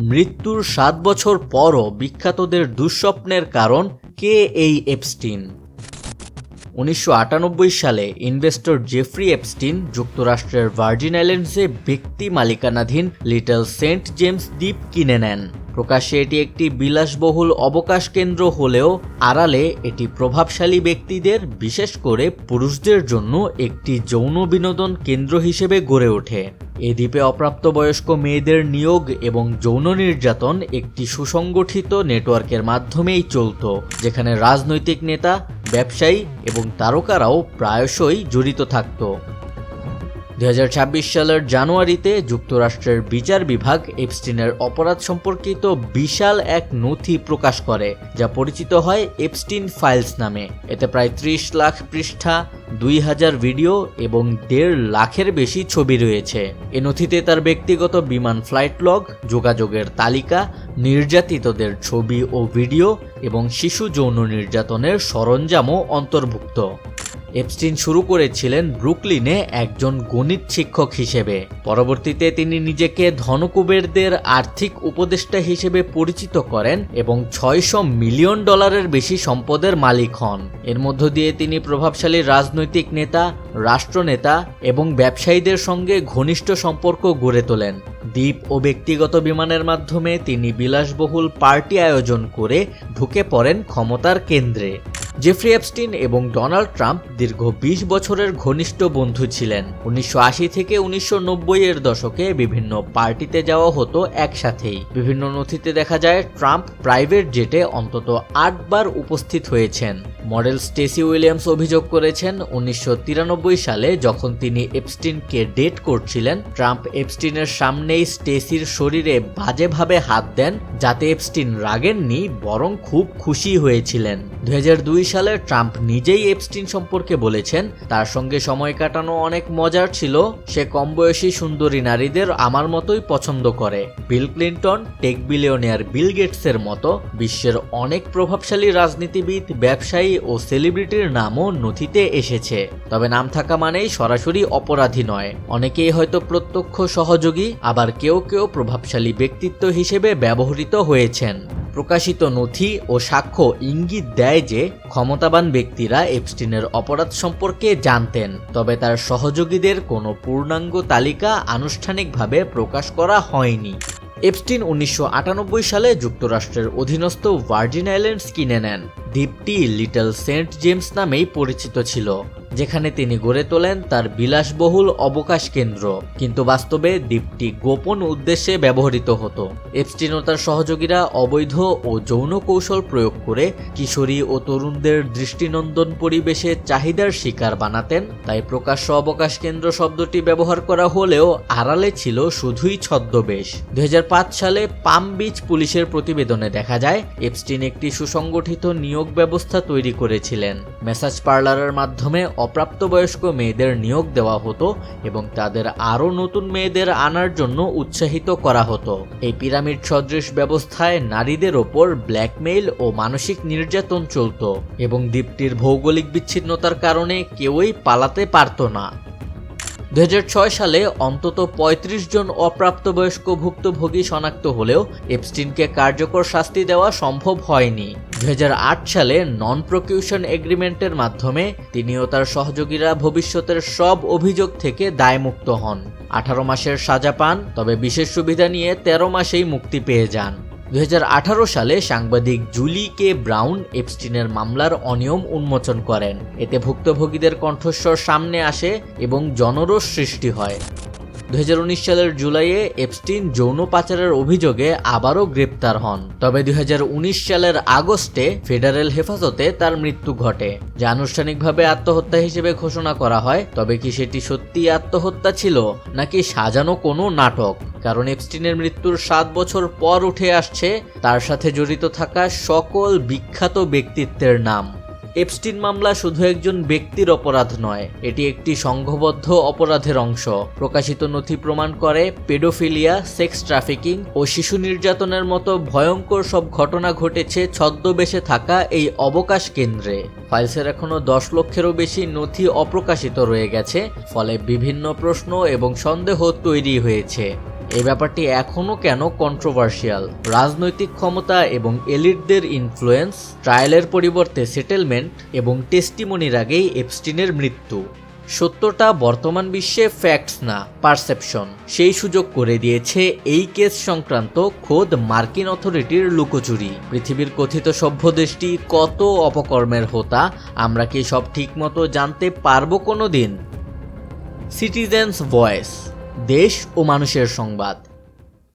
মৃত্যুর সাত বছর পরও বিখ্যাতদের দুঃস্বপ্নের কারণ কে এই এপস্টিন? উনিশশো আটানব্বই সালে ইনভেস্টর জেফ্রি এপস্টিন, যুক্তরাষ্ট্রের ভার্জিন আইল্যান্ডসে ব্যক্তি মালিকানাধীন লিটল সেন্ট জেমস দ্বীপ কিনে নেন। প্রকাশ্যে এটি একটি বিলাসবহুল অবকাশ কেন্দ্র হলেও আড়ালে এটি প্রভাবশালী ব্যক্তিদের, বিশেষ করে পুরুষদের জন্য একটি যৌন বিনোদন কেন্দ্র হিসেবে গড়ে ওঠে। এ দ্বীপে অপ্রাপ্তবয়স্ক মেয়েদের নিয়োগ এবং যৌন নির্যাতন একটি সুসংগঠিত নেটওয়ার্কের মাধ্যমেই চলত, যেখানে রাজনৈতিক নেতা, ব্যবসায়ী এবং তারকারাও প্রায়শই জড়িত থাকত। দুই হাজার ছাব্বিশ সালের জানুয়ারিতে যুক্তরাষ্ট্রের বিচার বিভাগ এপস্টিনের অপরাধ সম্পর্কিত বিশাল এক নথি প্রকাশ করে, যা পরিচিত হয় এপস্টিন ফাইলস নামে। এতে প্রায় ত্রিশ লাখ পৃষ্ঠা, দুই হাজার ভিডিও এবং দেড় লাখের বেশি ছবি রয়েছে। এ নথিতে তার ব্যক্তিগত বিমান ফ্লাইট লগ, যোগাযোগের তালিকা, নির্যাতিতদের ছবি ও ভিডিও এবং শিশু যৌন নির্যাতনের সরঞ্জামও অন্তর্ভুক্ত। এপস্টিন শুরু করেছিলেন ব্রুকলিনে একজন গণিত শিক্ষক হিসেবে। পরবর্তীতে তিনি নিজেকে ধনকুবেরদের আর্থিক উপদেষ্টা হিসেবে পরিচিত করেন এবং ছয়শো মিলিয়ন ডলারের বেশি সম্পদের মালিক হন। এর মধ্য দিয়ে তিনি প্রভাবশালী রাজনৈতিক নেতা, রাষ্ট্রনেতা এবং ব্যবসায়ীদের সঙ্গে ঘনিষ্ঠ সম্পর্ক গড়ে তোলেন। দ্বীপ ও ব্যক্তিগত বিমানের মাধ্যমে তিনি বিলাসবহুল পার্টি আয়োজন করে ঢুকে পড়েন ক্ষমতার কেন্দ্রে। জেফ্রি অ্যাপস্টিন এবং ডোনাল্ড ট্রাম্প দীর্ঘ ২০ বছরের ঘনিষ্ঠ বন্ধু ছিলেন। উনিশশো আশি থেকে উনিশশো এর দশকে বিভিন্ন পার্টিতে যাওয়া হতো একসাথেই। বিভিন্ন নথিতে দেখা যায়, ট্রাম্প প্রাইভেট জেটে অন্তত আটবার উপস্থিত হয়েছেন। মডেল স্টেসি উইলিয়ামস অভিযোগ করেছেন, উনিশশো তিরানব্বই সালে যখন তিনি এপস্টিনকে ডেট করছিলেন, ট্রাম্প এপস্টিনের সামনেই স্টেসির শরীরে বাজেভাবে হাত দেন, যাতে এপস্টিন রাগেননি, বরং খুব খুশি হয়েছিলেন। দু হাজার দুই সালে ট্রাম্প নিজেই এপস্টিন সম্পর্কে বলেছেন, তার সঙ্গে সময় কাটানো অনেক মজার ছিল, সে কম বয়সী সুন্দরী নারীদের আমার মতোই পছন্দ করে। Bill Clinton, tech billionaire Bill গেটসের মতো বিশ্বের অনেক প্রভাবশালী রাজনীতিবিদ, ব্যবসায়ী ও সেলিব্রিটির নামও নথিতে এসেছে। তবে নাম থাকা মানেই সরাসরি অপরাধী নয়। অনেকেই হয়তো প্রত্যক্ষ সহযোগী, আবার কেউ কেউ প্রভাবশালী ব্যক্তিত্ব হিসেবে ব্যবহৃত হয়েছেন। প্রকাশিত নথি ও সাক্ষ্য ইঙ্গিত দেয় যে ক্ষমতাবান ব্যক্তিরা এপস্টিনের অপরাধ সম্পর্কে জানতেন, তবে তার সহযোগীদের কোনো পূর্ণাঙ্গ তালিকা আনুষ্ঠানিকভাবে প্রকাশ করা হয়নি। এপস্টিন উনিশশো আটানব্বই সালে যুক্তরাষ্ট্রের অধীনস্থ ভার্জিন আইল্যান্ডস কিনে নেন। দ্বীপটি লিটল সেন্ট জেমস নামেই পরিচিত ছিল। যেখানে তিনি গড়ে তোলেন তার বিলাসবহুল অবকাশ কেন্দ্র। কিন্তু বাস্তবে দ্বীপটি গোপন উদ্দেশ্যে ব্যবহৃত হতো। এপস্টিন ও তার সহযোগীরা অবৈধ ও যৌন কৌশল প্রয়োগ করে কিশোরী ও তরুণদের দৃষ্টিনন্দন পরিবেশে চাহিদার শিকার বানাতেন। তাই প্রকাশ্য অবকাশ কেন্দ্র শব্দটি ব্যবহার করা হলেও আড়ালে ছিল শুধুই ছদ্মবেশ। দু হাজার পাঁচ সালে পাম বিচ পুলিশের প্রতিবেদনে দেখা যায়, এপস্টিন একটি সুসংগঠিত নিয়োগ ব্যবস্থা তৈরি করেছিলেন। মেসাজ পার্লারের মাধ্যমে অপ্রাপ্তবয়স্ক মেয়েদের নিয়োগ দেওয়া হতো এবং তাদের আরও নতুন মেয়েদের আনার জন্য উৎসাহিত করা হতো। এই পিরামিড সদৃশ ব্যবস্থায় নারীদের ওপর ব্ল্যাকমেইল ও মানসিক নির্যাতন চলত এবং দ্বীপটির ভৌগোলিক বিচ্ছিন্নতার কারণে কেউই পালাতে পারত না। দু হাজার ছয় সালে অন্তত ৩৫ জন অপ্রাপ্তবয়স্ক ভুক্তভোগী শনাক্ত হলেও এপস্টিনকে কার্যকর শাস্তি দেওয়া সম্ভব হয়নি। দু হাজার আট সালে নন প্রকিউশন এগ্রিমেন্টের মাধ্যমে তিনি ও তার সহযোগীরা ভবিষ্যতের সব অভিযোগ থেকে দায়মুক্ত হন। আঠারো মাসের সাজা পান, তবে বিশেষ সুবিধা নিয়ে ১৩ মাসেই মুক্তি পেয়ে যান। দু হাজার আঠারো সালে সাংবাদিক জুলি কে ব্রাউন এপস্টিনের মামলার অনিয়ম উন্মোচন করেন। এতে ভুক্তভোগীদের কণ্ঠস্বর সামনে আসে এবং জনরোষ সৃষ্টি হয়। দুই হাজার উনিশ সালের জুলাইয়ে এপস্টিন যৌন পাচারের অভিযোগে আবারও গ্রেপ্তার হন। তবে দুই হাজার উনিশ সালের আগস্টে ফেডারেল হেফাজতে তার মৃত্যু ঘটে। যা আনুষ্ঠানিকভাবে আত্মহত্যা হিসেবে ঘোষণা করা হয়। তবে কি সেটি সত্যি আত্মহত্যা ছিল, নাকি সাজানো কোনো নাটক? কারণ এপস্টিনের মৃত্যুর সাত বছর পর উঠে আসছে, তার সাথে জড়িত থাকা সকল বিখ্যাত ব্যক্তিত্বের নাম। এপস্টিন মামলা শুধু একজন ব্যক্তির অপরাধ নয়, এটি একটি সংঘবদ্ধ অপরাধের অংশ। প্রকাশিত নথি প্রমাণ করে পেডোফিলিয়া, সেক্স ট্রাফিকিং ও শিশু নির্যাতনের মতো ভয়ঙ্কর সব ঘটনা ঘটেছে ছদ্মবেশে থাকা এই অবকাশ কেন্দ্রে। ফাইলসের এখনও দশ লক্ষেরও বেশি নথি অপ্রকাশিত রয়ে গেছে, ফলে বিভিন্ন প্রশ্ন এবং সন্দেহ তৈরি হয়েছে। এই ব্যাপারটি এখনও কেন কন্ট্রোভার্সিয়াল রাজনৈতিক ক্ষমতা এবং এলিটদের ইনফ্লুয়েন্স ট্রায়ালের পরিবর্তে সেটেলমেন্ট এবং টেস্টিমনির আগেই এপস্টিনের মৃত্যু। সত্যটা বর্তমান বিশ্বে ফ্যাক্টস না পারসেপশন সেই সুযোগ করে দিয়েছে এই কেস সংক্রান্ত খোদ মার্কিন অথরিটির লুকোচুরি। পৃথিবীর কথিত সভ্য দেশটি কত অপকর্মের হোতা, আমরা কি সব ঠিকমতো জানতে পারব কোনো দিন সিটিজেন্স ভয়েস দেশ ও মানুষের সংবাদ।